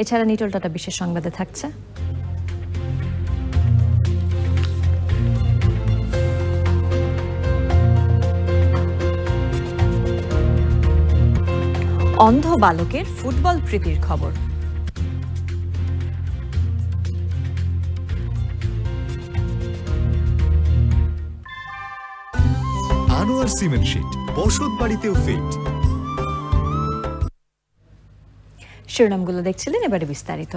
এছাড়া নিটল টাটা বিশেষ সংবাদে থাকছে। অন্ধ বালকের ফুটবল প্রীতির খবর। আনোয়ার সিমেন্ট শীট, বসত বাড়িতেও ফিট। শিরোনামগুলো দেখছিলেন, এবারে বিস্তারিত।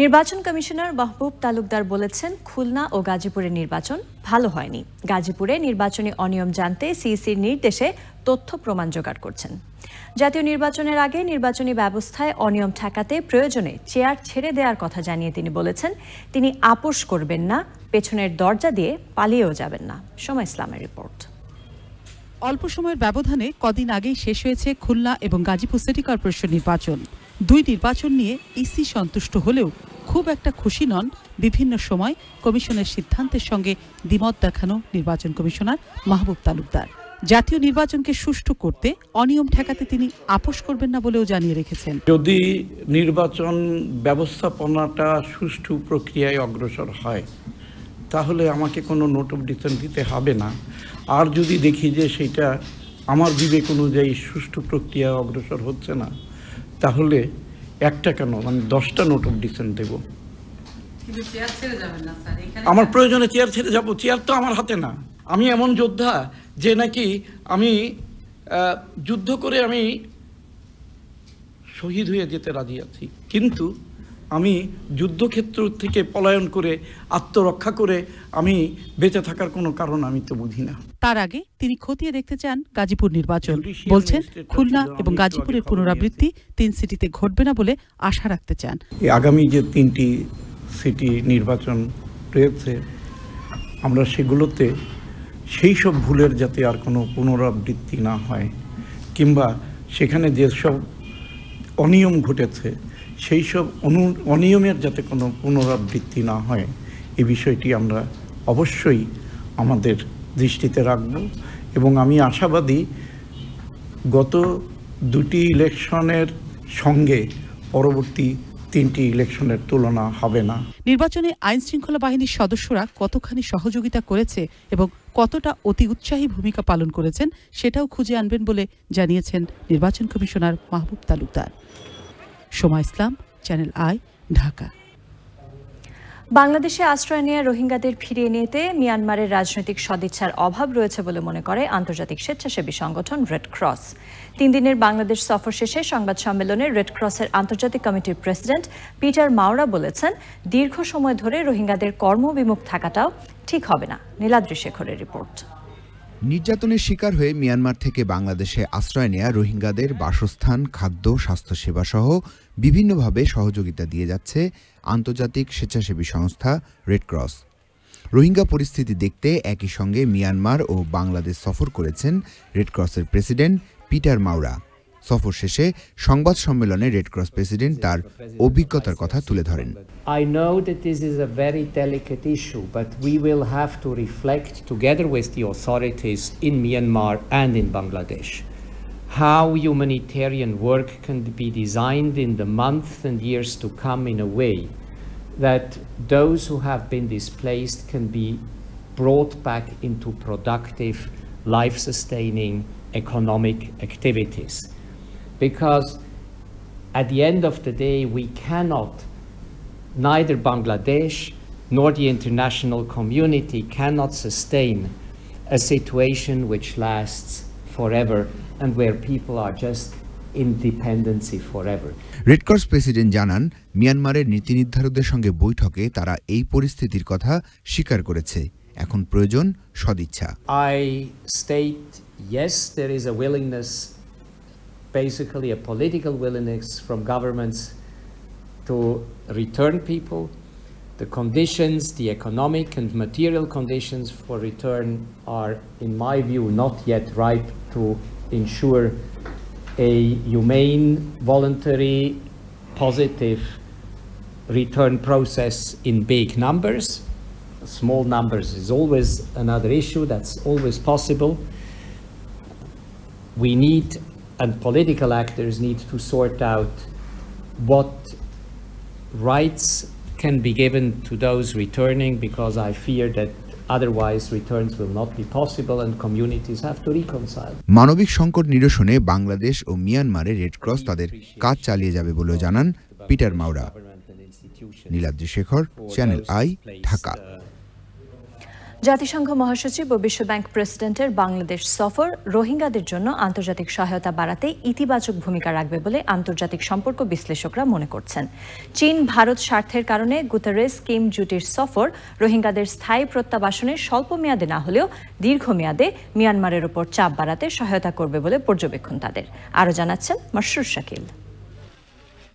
নির্বাচন কমিশনার মাহবুব তালুকদার বলেছেন, খুলনা ও গাজীপুরের নির্বাচন ভালো হয়নি। গাজীপুরে নির্বাচনী অনিয়ম জানতে সিইসির নির্দেশে তথ্য প্রমাণ জোগাড় করছেন। জাতীয় নির্বাচনের আগে নির্বাচনী ব্যবস্থায় অনিয়ম ঠেকাতে প্রয়োজনে চেয়ার ছেড়ে দেওয়ার কথা জানিয়ে তিনি বলেছেন, তিনি আপোষ করবেন না, পেছনের দরজা দিয়ে পালিয়েও যাবেন না। সময় ইসলামের রিপোর্ট। অল্প সময়ের ব্যবধানে কদিন আগেই শেষ হয়েছে খুলনা এবং গাজীপুর সিটি কর্পোরেশন নির্বাচন। দুই নির্বাচন নিয়ে ইসি সন্তুষ্ট হলেও খুব একটা খুশি নন বিভিন্ন সময় কমিশনের সিদ্ধান্তের সঙ্গে দ্বিমত দেখানো নির্বাচন কমিশনার মাহবুব তালুকদার। জাতীয় নির্বাচনকে সুষ্ঠু করতে অনিয়ম ঠেকাতে তিনি আপোষ করবেন না বলেও জানিয়ে রেখেছেন। যদি নির্বাচন ব্যবস্থাপনাটা সুষ্ঠু প্রক্রিয়ায় অগ্রসর হয়, তাহলে আমাকে কোনো নোট অফ ডিসেন্ট দিতে হবে না। আর যদি দেখি যে সেটা আমার বিবেক অনুযায়ী সুষ্ঠু প্রক্রিয়া অগ্রসর হচ্ছে না, তাহলে একটা কেন? মানে দশটা নোট অফ ডিসেন্ট দেবো। আমার প্রয়োজনে চেয়ার ছেড়ে যাব। চেয়ার তো আমার হাতে না। আমি এমন যোদ্ধা যে নাকি আমি যুদ্ধ করে আমি শহীদ হয়ে যেতে রাজি আছি। কিন্তু আমি যুদ্ধক্ষেত্র থেকে পলায়ন করে আত্মরক্ষা করে আমি বেঁচে থাকার কোনো কারণ আমি তো বুঝি না। তার আগে তিনি খতিয়ে দেখতে চান গাজীপুর নির্বাচন। বলছেন খুলনা এবং গাজীপুরের পুনরাবৃত্তি তিন সিটিতে ঘটবে না বলে আশা রাখতে চান। এই আগামী যে তিনটি সিটি নির্বাচন রয়েছে আমরা সেগুলোতে সেই সব ভুলের যাতে আর কোনো পুনরাবৃত্তি না হয় কিংবা সেখানে যেসব অনিয়ম ঘটেছে সেই সব অনু, অনিয়মের যাতে কোনো পুনরাবৃত্তি না হয়, এই বিষয়টি আমরা অবশ্যই আমাদের দৃষ্টিতে রাখব। এবং আমি আশাবাদী গত দুটি ইলেকশনের সঙ্গে পরবর্তী তিনটি ইলেকশনের তুলনা হবে না। নির্বাচনে আইন শৃঙ্খলা বাহিনীর সদস্যরা কতখানি সহযোগিতা করেছে এবং কতটা অতি উৎসাহী ভূমিকা পালন করেছেন, সেটাও খুঁজে আনবেন বলে জানিয়েছেন নির্বাচন commissioner Mahbub Talukdar. Soma Islam channel I Dhaka. বাংলাদেশে আশ্রয় নেওয়া রোহিঙ্গাদের ফিরিয়ে নিতে মিয়ানমারের রাজনৈতিক সদিচ্ছার অভাব রয়েছে বলে মনে করে আন্তর্জাতিক স্বেচ্ছাসেবী সংগঠন রেড ক্রস তিন দিনের বাংলাদেশ সফর শেষে সংবাদ সম্মেলনে রেড ক্রসের আন্তর্জাতিক কমিটির প্রেসিডেন্ট পিটার মাওরা বলেছেন, দীর্ঘ সময় ধরে রোহিঙ্গাদের কর্মবিমুখ থাকাটাও ঠিক হবে না। নীলাদ্রি শেখরের রিপোর্ট। নির্যাতনের শিকার হয়ে মিয়ানমার থেকে বাংলাদেশে আশ্রয় নেয়া রোহিঙ্গাদের বাসস্থান, খাদ্য স্বাস্থ্যসেবা সহ বিভিন্নভাবে সহযোগিতা দিয়ে যাচ্ছে আন্তর্জাতিক স্বেচ্ছাসেবী সংস্থা রেডক্রস রোহিঙ্গা পরিস্থিতি দেখতে একই সঙ্গে মিয়ানমার ও বাংলাদেশ সফর করেছেন রেডক্রসের প্রেসিডেন্ট পিটার মাওরা। সফর শেষে সংবাদ সম্মেলনে রেড ক্রস প্রেসিডেন্ট তার অভিজ্ঞতার কথা তুলে ধরেন I know that this is a very delicate issue, but we will have to reflect together with the authorities in Myanmar and in Bangladesh how humanitarian work can be designed in the months and years to come in a way that those who have been displaced can be brought back into productive, life sustaining economic activities. Because at the end of the day, we cannot neither Bangladesh nor the international community cannot sustain a situation which lasts forever and where people are just in dependency forever. Red Cross president জানান মিয়ানমারের নীতি নির্ধারকদের সঙ্গে বৈঠকে তারা এই পরিস্থিতির কথা স্বীকার করেছে এখন প্রয়োজন সদিচ্ছা I state yes, there is a willingness, basically a political willingness from governments to return people. The conditions, the economic and material conditions for return are, in my view, not yet ripe to ensure a humane, voluntary, positive return process in big numbers. Small numbers is always another issue, that's always possible. We need, and political actors need to sort out what rights can be given to those returning because I fear that otherwise returns will not be possible and communities have to reconcile. মানবিক সংকট নিরসনে বাংলাদেশ ও মিয়ানমারে Red Cross তাদের কাজ চালিয়ে যাবে বলেও জানান Peter Maurer Niladri Shekhar channel I Dhaka জাতিসংঘ মহাসচিব ও বিশ্বব্যাংক প্রেসিডেন্টের বাংলাদেশ সফর রোহিঙ্গাদের জন্য আন্তর্জাতিক সহায়তা বাড়াতে ইতিবাচক ভূমিকা রাখবে বলে আন্তর্জাতিক সম্পর্ক বিশ্লেষকরা মনে করছেন। চীন, ভারত স্বার্থের কারণে গুতারেস কিম জুটির সফর রোহিঙ্গাদের স্থায়ী প্রত্যাবাসনে স্বল্প মেয়াদে না হলেও দীর্ঘমেয়াদে মিয়ানমারের ওপর চাপ বাড়াতে সহায়তা করবে বলে পর্যবেক্ষণ তাদের। আরও জানাচ্ছেন মশরুর শাকিল।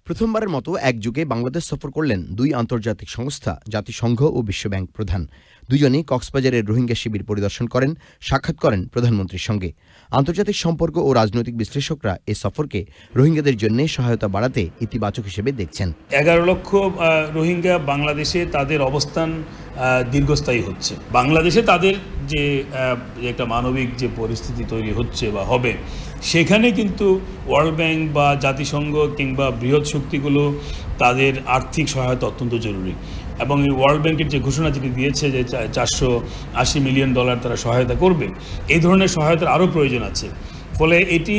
প্রথমবারের মতো এক যুগে বাংলাদেশ সফর করলেন দুই আন্তর্জাতিক সংস্থা, জাতিসংঘ ও বিশ্বব্যাংক প্রধান। দুজনেই কক্সবাজারের রোহিঙ্গা শিবির পরিদর্শন করেন, সাক্ষাৎ করেন প্রধানমন্ত্রীর সঙ্গে। আন্তর্জাতিক সম্পর্ক ও রাজনৈতিক বিশ্লেষকরা এ সফরকে রোহিঙ্গাদের জন্য সহায়তা বাড়াতে ইতিবাচক হিসেবে দেখছেন। এগারো লক্ষ রোহিঙ্গা বাংলাদেশে তাদের অবস্থান দীর্ঘস্থায়ী হচ্ছে। বাংলাদেশে তাদের যে একটা মানবিক যে পরিস্থিতি তৈরি হচ্ছে বা হবে, সেখানে কিন্তু ওয়ার্ল্ড ব্যাংক বা জাতিসংঘ কিংবা বৃহৎ শক্তিগুলো তাদের আর্থিক সহায়তা অত্যন্ত জরুরি। এবং এই ওয়ার্ল্ড ব্যাংকের যে ঘোষণা যেটি দিয়েছে যে চারশো আশি মিলিয়ন ডলার তারা সহায়তা করবে, এই ধরনের সহায়তার আরও প্রয়োজন আছে। ফলে এটি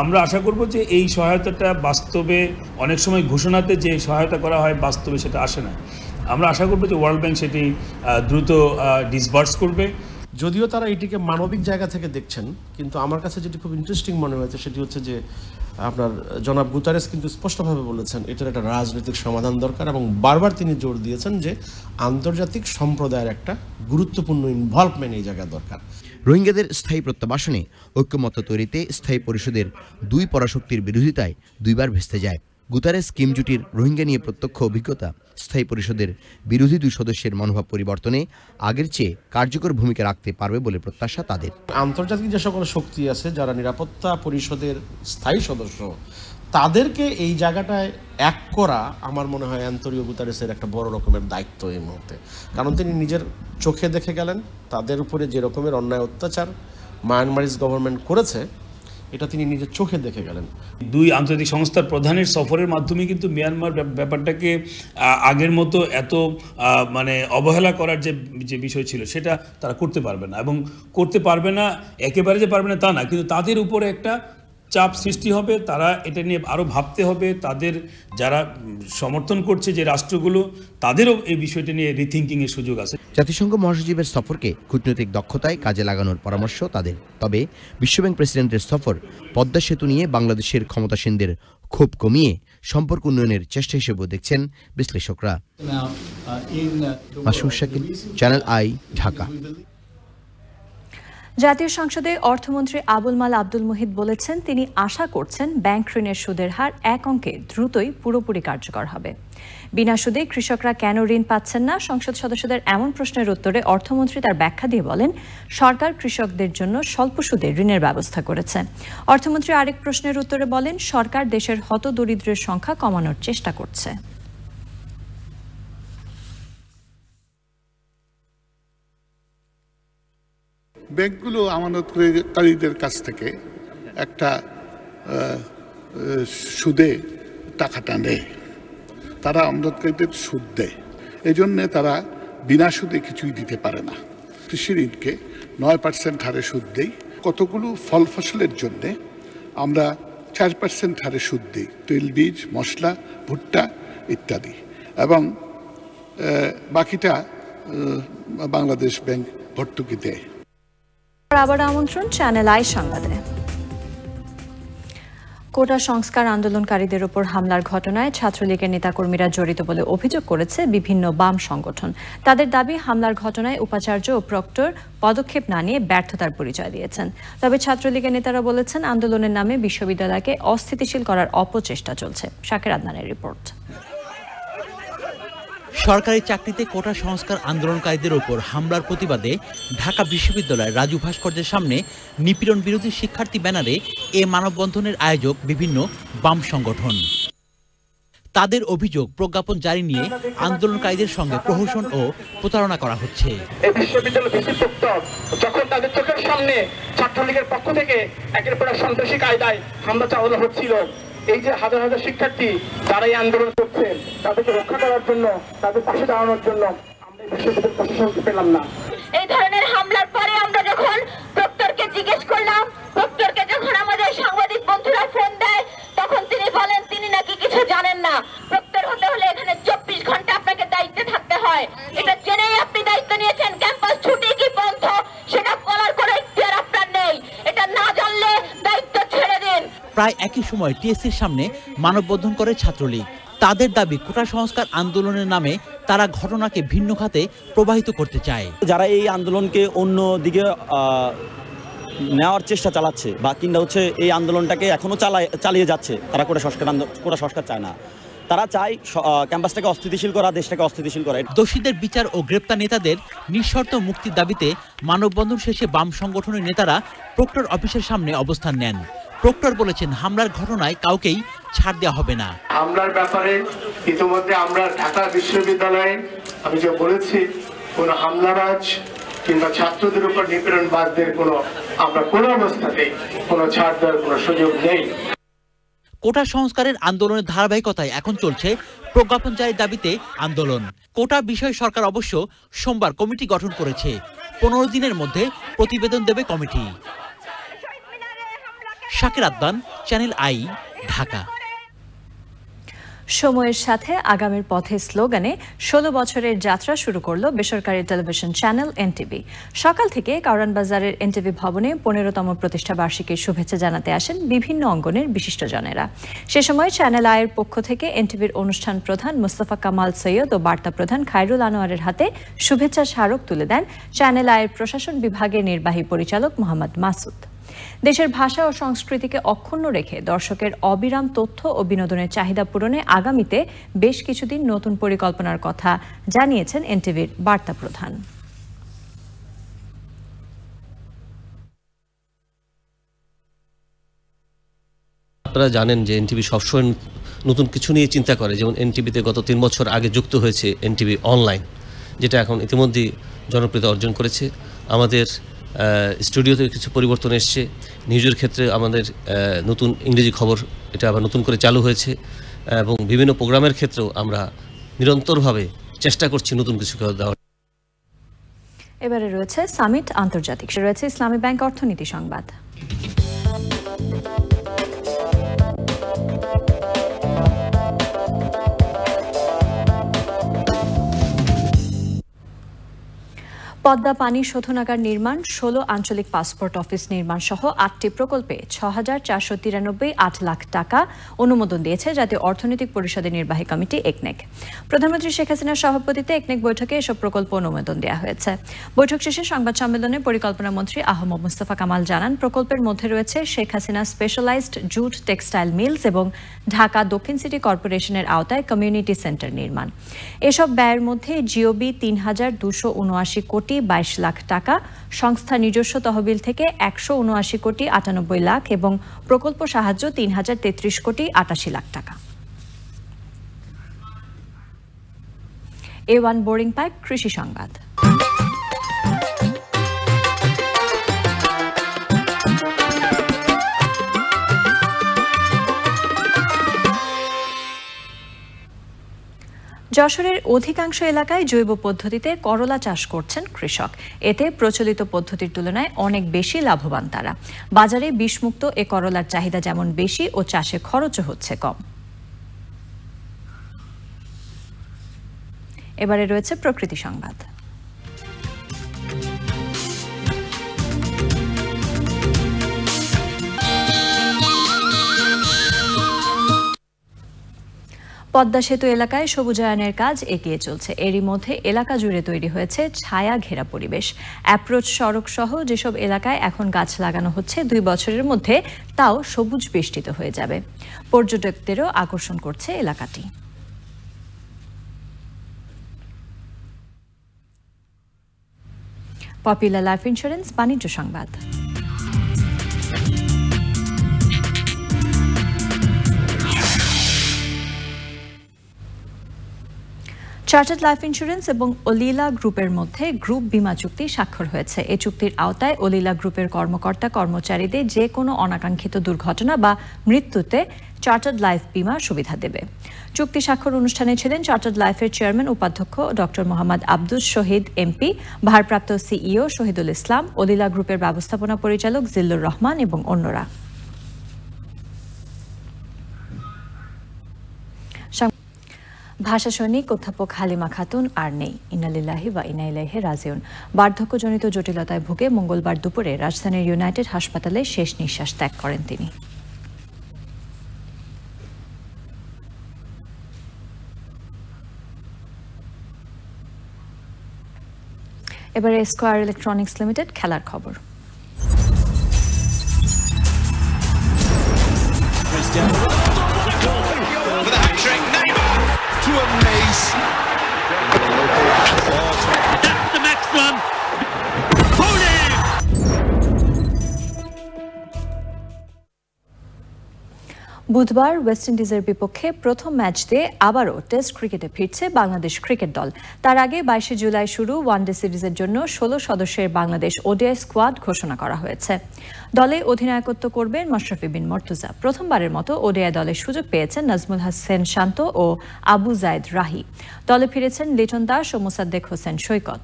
আমরা আশা করব যে এই সহায়তাটা বাস্তবে অনেক সময় ঘোষণাতে যে সহায়তা করা হয় বাস্তবে সেটা আসে না। আমরা আশা করব যে ওয়ার্ল্ড ব্যাংক সেটি দ্রুত ডিসবার্স করবে। যদিও তারা এটিকে মানবিক জায়গা থেকে দেখছেন কিন্তু আমার কাছে যেটি খুব ইন্টারেস্টিং মনে হয়েছে সেটি হচ্ছে যে আপনার জনাব গুতারেস কিন্তু স্পষ্টভাবে বলেছেন এটার একটা রাজনৈতিক সমাধান দরকার এবং বারবার তিনি জোর দিয়েছেন যে আন্তর্জাতিক সম্প্রদায়ের একটা গুরুত্বপূর্ণ ইনভলভমেন্ট এই জায়গায় দরকার। রোহিঙ্গাদের স্থায়ী প্রত্যাবাসনে ঐক্যমত্য তৈরিতে স্থায়ী পরিষদের দুই পরাশক্তির বিরোধিতায় দুইবার ভেস্তে যায়। গুতারেস কিম জুটির রোহিঙ্গা নিয়ে প্রত্যক্ষ অভিজ্ঞতা, স্থায়ী পরিষদের বিরোধী দুই সদস্যের মনোভাব পরিবর্তনে আগের চেয়ে কার্যকর ভূমিকা রাখতে পারবে বলে প্রত্যাশা তাদের। আন্তর্জাতিক যে সকল শক্তি আছে, যারা নিরাপত্তা পরিষদের স্থায়ী সদস্য, তাদেরকে এই জায়গাটায় এক করা আমার মনে হয় অ্যান্তরিও গুতারেসের একটা বড় রকমের দায়িত্ব এই মুহূর্তে। কারণ তিনি নিজের চোখে দেখে গেলেন, তাদের উপরে যে রকমের অন্যায় অত্যাচার মায়ানমারিজ গভর্নমেন্ট করেছে এটা তিনি নিজের চোখে দেখে গেলেন। দুই আন্তর্জাতিক সংস্থার প্রধানের সফরের মাধ্যমে কিন্তু মিয়ানমার ব্যাপারটাকে আগের মতো এত মানে অবহেলা করার যে যে বিষয় ছিল, সেটা তারা করতে পারবে না। এবং করতে পারবে না, একেবারে যে পারবে না তা না, কিন্তু তাদের উপরে একটা চাপ সৃষ্টি হবে তারা এটা নিয়ে আরও ভাবতে হবে। তাদের যারা সমর্থন করছে যে রাষ্ট্রগুলো তাদেরও এই বিষয়টা নিয়ে রিথিঙ্কিংয়ের সুযোগ আছে। জাতিসংঘ মহাসচিবের সফরকে কূটনৈতিক দক্ষতায় কাজে লাগানোর পরামর্শ তাদের। তবে বিশ্বব্যাংক প্রেসিডেন্টের সফর পদ্মা সেতু নিয়ে বাংলাদেশের ক্ষমতাসীনদের ক্ষোভ কমিয়ে সম্পর্ক উন্নয়নের চেষ্টা হিসেবেও দেখছেন বিশ্লেষকরা। শাকিল চ্যানেল আই ঢাকা জাতীয় সংসদে অর্থমন্ত্রী আবুল মাল আব্দুল মুহিত বলেছেন, তিনি আশা করছেন ব্যাংক ঋণের সুদের হার এক অঙ্কে দ্রুতই পুরোপুরি কার্যকর হবে। বিনা সুদে কৃষকরা কেন ঋণ পাচ্ছেন না? সংসদ সদস্যদের এমন প্রশ্নের উত্তরে অর্থমন্ত্রী তার ব্যাখ্যা দিয়ে বলেন, সরকার কৃষকদের জন্য স্বল্প সুদে ঋণের ব্যবস্থা করেছে। অর্থমন্ত্রী আরেক প্রশ্নের উত্তরে বলেন, সরকার দেশের হতদরিদ্রের সংখ্যা কমানোর চেষ্টা করছে। ব্যাংকগুলো আমানতকারীদের কাছ থেকে একটা সুদে টাকাটা নেয়। তারা আমানতকারীদের সুদ দেয়। এই জন্যে তারা বিনা সুদে কিছুই দিতে পারে না। কৃষি ঋণকে নয় পার্সেন্ট হারে সুদ দেই। কতগুলো ফল ফসলের জন্যে আমরা চার পার্সেন্ট হারে সুদ দিই। তৈলবীজ মশলা, ভুট্টা ইত্যাদি। এবং বাকিটা বাংলাদেশ ব্যাংক ভর্তুকি দেয়। আবার আমন্ত্রণ চ্যানেল আই সংবাদে। কোটা সংস্কার আন্দোলনকারীদের উপর হামলার ঘটনায় ছাত্রলীগের নেতাকর্মীরা জড়িত বলে অভিযোগ করেছে বিভিন্ন বাম সংগঠন। তাদের দাবি, হামলার ঘটনায় উপাচার্য ও প্রক্টর পদক্ষেপ না নিয়ে ব্যর্থতার পরিচয় দিয়েছেন। তবে ছাত্রলীগের নেতারা বলেছেন, আন্দোলনের নামে বিশ্ববিদ্যালয়কে অস্থিতিশীল করার অপচেষ্টা চলছে। শাকের আদনানের রিপোর্ট। সরকারি চাকরিতে কোটা সংস্কার আন্দোলনকারীদের ওপর হামলার প্রতিবাদে ঢাকা বিশ্ববিদ্যালয়ের রাজু ভাস্কর্যের সামনে নিপীড়ন বিরোধী শিক্ষার্থী ব্যানারে এ মানববন্ধনের আয়োজক বিভিন্ন বাম সংগঠন। তাদের অভিযোগ প্রজ্ঞাপন জারি নিয়ে আন্দোলনকারীদের সঙ্গে প্রহসন ও প্রতারণা করা হচ্ছে। যখন তাদের চোখের সামনে ছাত্রলীগের পক্ষ থেকে একের পর সন্ত্রাসী কায়দায় হামলা চালানো হচ্ছিল এই যে হাজার হাজার শিক্ষার্থী যারা এই আন্দোলন করছেন তাদেরকে রক্ষা করার জন্য, তাদের পাশে দাঁড়ানোর জন্য আমরা বিশ্ববিদ্যালয় প্রশাসনকে পেলাম না। এই ধরনের হামলার পরে আমরা যখন প্রক্টরকে জিজ্ঞেস করলাম প্রক্টরকে যখন আমাদের সাংবাদিক বন্ধুরা ফোন দেয়, তখন তিনি বলেন, তিনি নাকি কিছু জানেন না। প্রক্টর হতে হলে এখানে চব্বিশ ঘণ্টা আপনাকে দায়িত্বে থাকতে হয়। এটা জেনেই আপনি দায়িত্ব নিয়েছেন, ক্যাম্পাস ছুটি কি প্রায় একই সময় টিএসসির সামনে মানববন্ধন করে ছাত্রলীগ। তাদের দাবি কোটা সংস্কার আন্দোলনের নামে তারা ঘটনাকে ভিন্ন খাতে প্রবাহিত করতে চায়। যারা এই আন্দোলনকে অন্য দিকে নেওয়ার চেষ্টা চালাচ্ছে বা কিংবা হচ্ছে এই আন্দোলনটাকে এখনও চালায় চালিয়ে যাচ্ছে তারা কোটা সংস্কার কোটা সংস্কার চায় না। তারা চায় ক্যাম্পাসটাকে অস্থিতিশীল করা দেশটাকে অস্থিতিশীল করা। দোষীদের বিচার ও গ্রেপ্তার নেতাদের নিঃশর্ত মুক্তির দাবিতে মানববন্ধন শেষে বাম সংগঠনের নেতারা প্রক্টর অফিসের সামনে অবস্থান নেন। প্রক্টর বলেছেন হামলার ঘটনায় কাউকেই ছাড় দেওয়া হবে না। হামলার ব্যাপারে ইতিমধ্যে আমরা ঢাকা বিশ্ববিদ্যালয়ে আমি যে বলেছি কোন হামলাবাজ কিংবা ছাত্রদের উপর নিপীড়নবাদদের কোনো আমরা কোনো অবস্থাতেই কোনো ছাড় দেওয়ার কোনো সুযোগ নেই। কোটা সংস্কারের আন্দোলনের ধারাবাহিকতায় এখন চলছে প্রজ্ঞাপন জারির দাবিতে আন্দোলন। কোটা বিষয়ে সরকার অবশ্য সোমবার কমিটি গঠন করেছে। পনেরো দিনের মধ্যে প্রতিবেদন দেবে committee. Shakir Adnan, channel I, Dhaka. সময়ের সাথে আগামীর পথে স্লোগানে ষোলো বছরের যাত্রা শুরু করল বেসরকারি টেলিভিশন চ্যানেল এনটিভি। সকাল থেকে কারণ বাজারের এনটিভি ভবনে পনেরোতম প্রতিষ্ঠা বার্ষিকীর শুভেচ্ছা জানাতে আসেন বিভিন্ন অঙ্গনের বিশিষ্টজনেরা। সে সময় চ্যানেল আয়ের পক্ষ থেকে এনটিভির অনুষ্ঠান প্রধান মুস্তফা কামাল সৈয়দ ও বার্তা প্রধান খায়রুল আনোয়ারের হাতে শুভেচ্ছা স্মারক তুলে দেন চ্যানেল আয়ের প্রশাসন বিভাগের নির্বাহী পরিচালক মোহাম্মদ মাসুদ। দেশের ভাষা ও সংস্কৃতিকে অক্ষুণ্ণ রেখে দর্শকের অবিরাম তথ্য ও বিনোদনের চাহিদা পূরণে আগামীতে বেশ কিছুদিন নতুন পরিকল্পনার কথা জানিয়েছেন এনটিভির বার্তা প্রধান। আপনারা জানেন যে এনটিভি সবসময় নতুন কিছু নিয়ে চিন্তা করে, যেমন এনটিভিতে গত তিন বছর আগে যুক্ত হয়েছে এনটিভি অনলাইন, যেটা এখন ইতিমধ্যেই জনপ্রিয়তা অর্জন করেছে। আমাদের স্টুডিওতে কিছু পরিবর্তন এসছে। নিউজের ক্ষেত্রে আমাদের নতুন ইংরেজি খবর এটা আবার নতুন করে চালু হয়েছে। এবং বিভিন্ন প্রোগ্রামের ক্ষেত্রেও আমরা নিরন্তরভাবে চেষ্টা করছি নতুন কিছু দেওয়ার। এবারে রয়েছে সামিট আন্তর্জাতিক। রয়েছে ইসলামী ব্যাংক অর্থনীতি সংবাদ। পদ্মা পানি শোধনাগার নির্মাণ, ষোলো আঞ্চলিক পাসপোর্ট অফিস নির্মাণ সহ আটটি প্রকল্পে ছ হাজার চারশো তিরানব্বই আট লাখ টাকা অনুমোদন দিয়েছে জাতীয় অর্থনৈতিক পরিষদের নির্বাহী কমিটি একনেক। প্রধানমন্ত্রী শেখ হাসিনার সভাপতিত্বে একনেক বৈঠকে এসব প্রকল্প অনুমোদন দেওয়া হয়েছে। বৈঠক শেষে সংবাদ সম্মেলনে পরিকল্পনা মন্ত্রী আহমদ মুস্তফা কামাল জানান, প্রকল্পের মধ্যে রয়েছে Sheikh Hasina specialised jute textile mills এবং ঢাকা দক্ষিণ সিটি কর্পোরেশনের আওতায় কমিউনিটি সেন্টার নির্মাণ। এসব ব্যয়ের মধ্যে জিওবি তিন হাজার দুশো উনআশি কোটি বাইশ লাখ টাকা। সংস্থা নিজস্ব তহবিল থেকে একশো উনআশি কোটি আটানব্বই লাখ এবং প্রকল্প সাহায্য তিন হাজার তেত্রিশ কোটি আটাশি লাখ টাকা। এ ওয়ান বোরিং পাইপ, কৃষি সংবাদ। যশোরের অধিকাংশ এলাকায় জৈব পদ্ধতিতে করলা চাষ করছেন কৃষক। এতে প্রচলিত পদ্ধতির তুলনায় অনেক বেশি লাভবান তারা। বাজারে বিষমুক্ত এ করলার চাহিদা যেমন বেশি ও চাষে খরচও হচ্ছে কম। এবারে রয়েছে প্রকৃতি সংবাদ। পদ্মা সেতু এলাকায় সবুজায়নের কাজ এগিয়ে চলছে। এরই মধ্যে এলাকা জুড়ে তৈরি হয়েছে ছায়া ঘেরা পরিবেশ। অ্যাপ্রোচ সড়ক সহ যেসব এলাকায় এখন গাছ লাগানো হচ্ছে, দুই বছরের মধ্যে তাও সবুজ বেষ্টিত হয়ে যাবে। পর্যটকদেরও আকর্ষণ করছে এলাকাটি। পপুলার লাইফ ইন্স্যুরেন্স, বাণিজ্য সংবাদ। চার্টার্ড লাইফ ইন্স্যুরেন্স এবং অলিলা গ্রুপের মধ্যে গ্রুপ বিমা চুক্তি স্বাক্ষর হয়েছে। এই চুক্তির আওতায় অলিলা গ্রুপের কর্মকর্তা, কর্মচারীদের যে কোনো অনাকাঙ্ক্ষিত দুর্ঘটনা বা মৃত্যুতে চার্টার্ড লাইফ বিমা সুবিধা দেবে। চুক্তি স্বাক্ষর অনুষ্ঠানে ছিলেন চার্টার্ড লাইফের চেয়ারম্যান উপাধ্যক্ষ ডক্টর মোহাম্মদ আব্দুল শহীদ এমপি, ভারপ্রাপ্ত সিইও শহীদুল ইসলাম, অলিলা গ্রুপের ব্যবস্থাপনা পরিচালক জিল্লুর রহমান এবং অন্যরা। ভাষা সৈনিক, অধ্যাপক হালিমা খাতুন আর নেই। ইনালিল্লাহি বা ইনাইলাহে রাজিউন। বার্ধক্যজনিত জটিলতায় ভুগে মঙ্গলবার দুপুরে রাজধানীর ইউনাইটেড হাসপাতালে শেষ নিঃশ্বাস ত্যাগ করেন তিনি। এবারে স্কোয়ার ইলেকট্রনিক্স লিমিটেড খেলার খবর। That's the maximum. বুধবার ওয়েস্ট ইন্ডিজের বিপক্ষে প্রথম ম্যাচ দিয়ে আবারও টেস্ট ক্রিকেটে ফিরছে বাংলাদেশ ক্রিকেট দল। তার আগে বাইশে জুলাই শুরু ওয়ানডে সিরিজের জন্য ষোলো সদস্যের বাংলাদেশ ওডিআই স্কোয়াড ঘোষণা করা হয়েছে। দলে অধিনায়কত্ব করবেন মশরফি বিন মর্তুজা। প্রথমবারের মতো ওডিআই দলের সুযোগ পেয়েছেন নাজমুল হাসেন শান্ত ও আবু জায়দ রাহি। দলে ফিরেছেন লিটন দাস ও মোসাদ্দেক হোসেন সৈকত।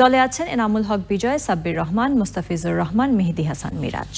দলে আছেন এনামুল হক বিজয়, সাব্বির রহমান, মুস্তাফিজুর রহমান, মেহেদি হাসান মিরাজ।